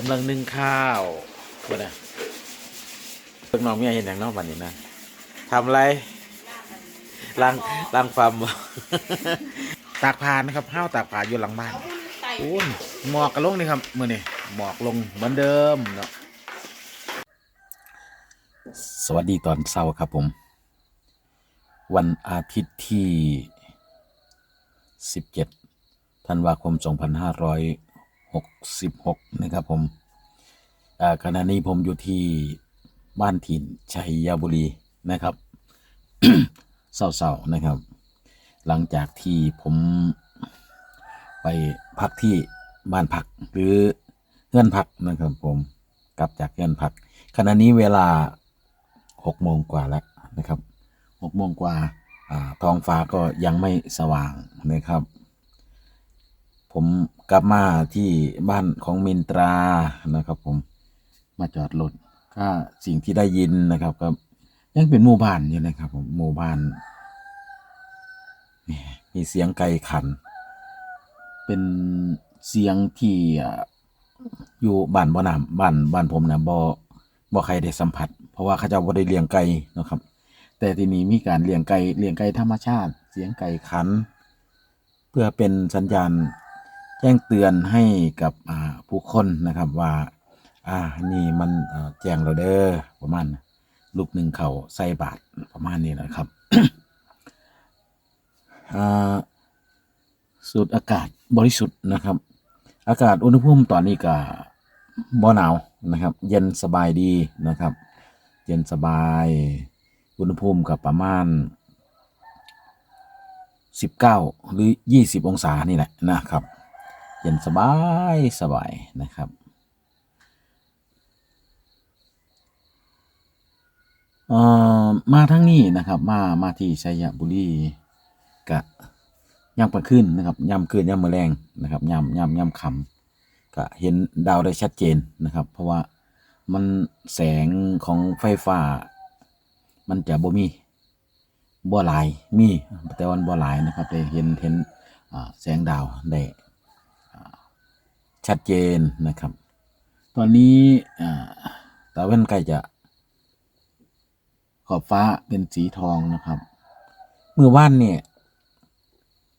กำลังนึ่งข้าววะนะเพิ่งน้องเมียเห็นอย่างน้องวันนี้นะทำอะไรล้างล้างฟาร์มตากผ้านะครับห้าวตากผ้าอยู่หลังบ้านโอ้ยหมอกกระลงนี่ครับมื่อนี่หมอกลงเหมือนเดิมเนาะสวัสดีตอนเช้าครับผม วันอาทิตย์ที่ 17ธันวาคม 2566 นะครับผมขณะนี้ผมอยู่ที่บ้านถิ่นชัยยบุรีนะครับเศร้าๆนะครับ หลังจากที่ผมไปพักที่บ้านพักหรือเงื่อนพักนะครับผมกลับจากเงื่อนพัก ขณะนี้เวลาหกโมงกว่าแล้วนะครับหกโมงกว่าท้องฟ้าก็ยังไม่สว่างนะครับ ผมกลับมาที่บ้านของมินตรานะครับผมมาจอดรถก็สิ่งที่ได้ยินนะครับก็ยังเป็นหมู่บ้านอยู่นะครับผมหมู่บ้านมีเสียงไก่ขัน เป็นเสียงที่อยู่บ้านบ่อนำบ้านบ้านผมนะบ่บ่ใครได้สัมผัส เพราะว่าเขาเจ้าบ่ได้เลี้ยงไก่นะครับ แต่ทีนี้มีการเลี้ยงไก่เลี้ยงไก่ธรรมชาติ เสียงไก่ขัน เพื่อเป็นสัญญาณ แจ้งเตือนให้กับผู้คนนะครับว่า อ่านี่มันแจ้งเราเด้อประมาณลูกหนึ่งเขาใส่บาทประมาณนี้นะครับอ่าสูดอากาศบริสุทธิ์นะครับ อากาศอุณหภูมิตอนนี้ก็บ่หนาวนะครับ เย็นสบายดีนะครับ เย็นสบาย อุณหภูมิกับประมาณ 19 หรือ 20 องศานี่แหละนะครับ เย็นสบายสบายนะครับ เอ่อมาทั้งนี้นะครับมามาที่ชัยบุรีกะย่ำกลางคืนนะครับย่ำคืนย่ำมือแรงนะครับย่ำย่ำย่ำคำก็เห็นดาวได้ชัดเจนนะครับ เพราะว่ามันแสงของไฟฟ้า มันจะบ่มีบ่หลายมีแต่วันบ่หลายนะครับได้เห็นเห็นแสงดาวได้ ชัดเจนนะครับ ตอนนี้อ่าตะเว้นใกล้จะขอบฟ้าเป็นสีทองนะครับเมื่อวานเนี่ย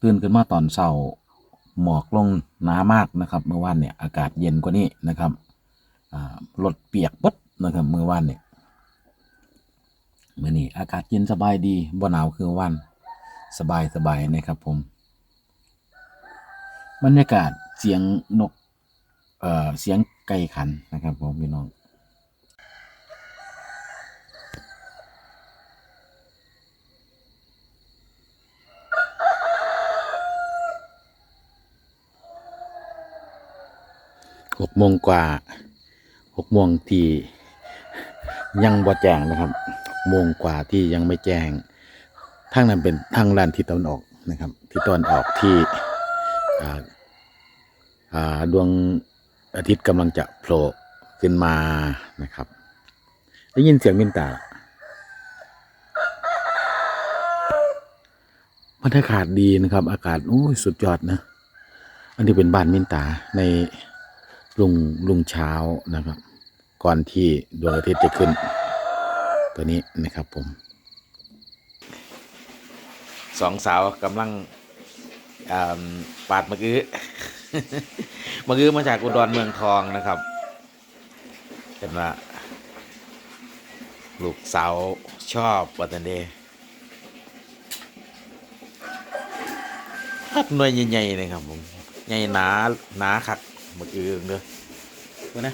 ตื่นขึ้นมาตอนเช้าหมอกลงหนามากนะครับ เมื่อวานเนี่ยอากาศเย็นกว่านี้นะครับรถเปียกปั๊ดนะครับ เมื่อวานเนี่ยเมื่อนี้อากาศเย็นสบายดีบ่หนาวคือเมื่อวันสบายสบายนะครับผมบรรยากาศเสียงนก เอ่อเสียงไก่ขันนะครับผมพี่น้องหกโมงกว่าหกโมงที่ยังบ่แจ้งนะครับโมงกว่าที่ยังไม่แจ้งทางนั้นเป็นทางด้านทิศตะวันออกนะครับทิศตะวันออกที่อาอาดวง อาทิตย์กำลังจะโผล่ขึ้นมานะครับ ได้ยินเสียงมินตาบรรยากาศดีนะครับ อากาศโอ้ยสุดยอดนะ อันนี้เป็นบ้านมินตาในลุงลุงเช้านะครับ ก่อนที่ดวงอาทิตย์จะขึ้น ตัวนี้นะครับผมสองสาวกำลังปาดมะกือ มะกือมาจากอุดรเมืองทองนะครับ เห็นว่าลูกสาวชอบวัตันเดพัดหน่วยใหญ่ๆเลยครับผมใหญ่หนาหนาคักหมึกอื้อเด้อมานะ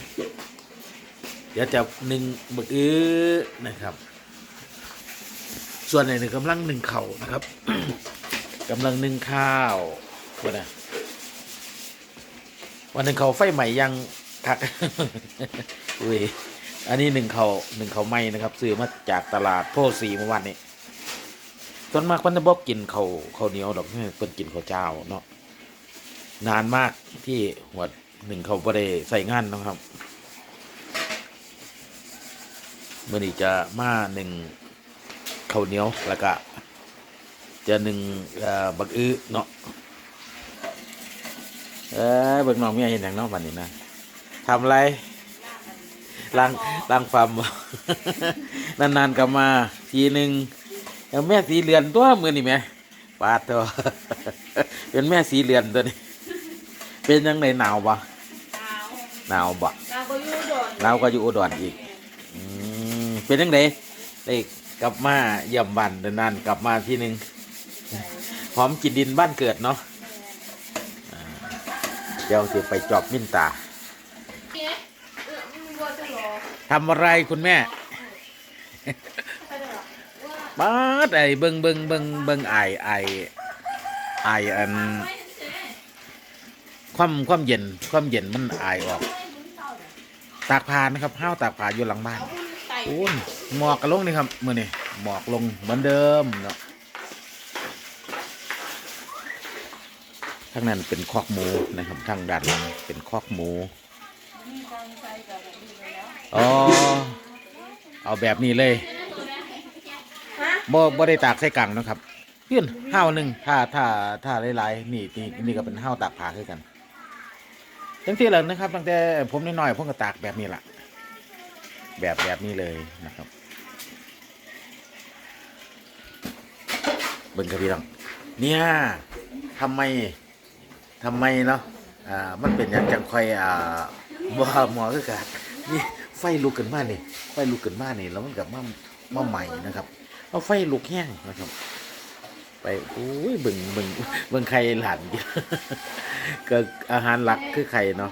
เดี๋ยวจะหนึ่งหมึกอื้อนะครับ ส่วนไหนหนึ่งกำลังหนึ่งเข่านะครับกำลังหนึ่งข้าวมานะ วันหนึ่งเขาไฟใหม่ยังคักอุ้ยอันนี้หนึ่งเขาหนึ่งเขาไหม้นะครับ ซื้อมาจากตลาดโพสีเมื่อวานนี้ส่วนมากคนจะบอกกินเขาเขาวเหนียวดอกเพิ่นกินข้าวเจ้าเนาะนานมากที่หัวหนึ่งเขาไ่ได้ใส่งานนะครับเมื่อนี้จะมาหนึ่งข้าวเหนียวแล้วก็จะหนึ่งบักอื้อเนาะ เอ้ยเบิกน้องเมียเห็นอย่างเนาะวันนี้นะทำอะไรล้างล้างฟาร์มบ่นานๆกลับมาทีหนึ่งเอาแม่สีเหลือนตัวมือนี่แหม่ปาดตัวเป็นแม่สีเหลือนตัวนี้ เป็นยังไงหนาวบ่ดาวหนาวบ่ดาวก็อยู่โดดหนาวก็อยู่อุดรอีกอืมเป็นยังไงได้กลับมาเยี่ยมบ้านนานๆกลับมาทีหนึ่งหอมกินดินบ้านเกิดเนาะอ่า เดี๋ยวสิไปจอบมินตาทำอะไรคุณแม่บ้าดไอ้เบิงเบิงเบิงเบิงไอไอไออันความความเย็นความเย็นมันไอออก ตากผ้านะครับห้าวตากผ้าอยู่หลังบ้านเอาคุณไต่โอ้ยหมอกกระลงนี่ครับมือนี่หมอกลงเหมือนเดิมเนาะ ทางนั้นเป็นคอกหมูนะครับทางด้านหลังเป็นคอกหมูอ๋อเอาแบบนี้เลยบ่บ่ได้ตากใส่กังนะครับเพื่อนห้าวหนึ่งถ้าถ้าถ้าหลายๆนี่นี่นี่ก็เป็นห้าวตากผ้าคือกันทั้งที่เลยนะครับตั้งแต่ผมน้อยๆผมก็ตากแบบนี้ละแบบแบบนี้เลยนะครับเบิ่งครับพี่น้องเนี่ยทำไม ทำไมเนาะอ่ามันเป็นอย่างจังคอยอ่าบ่หมอคือกันนี่ไฟลุกขึ้นมานี่ไฟลุกขึ้นมานี่แล้วมันกับมามาใหม่นะครับเอาไฟลุกแห้งนะครับ ไปโอ้ยเบิ่งเบิ่งเบิ่งไข่หลานกินก็อาหารหลักคือไข่เนาะ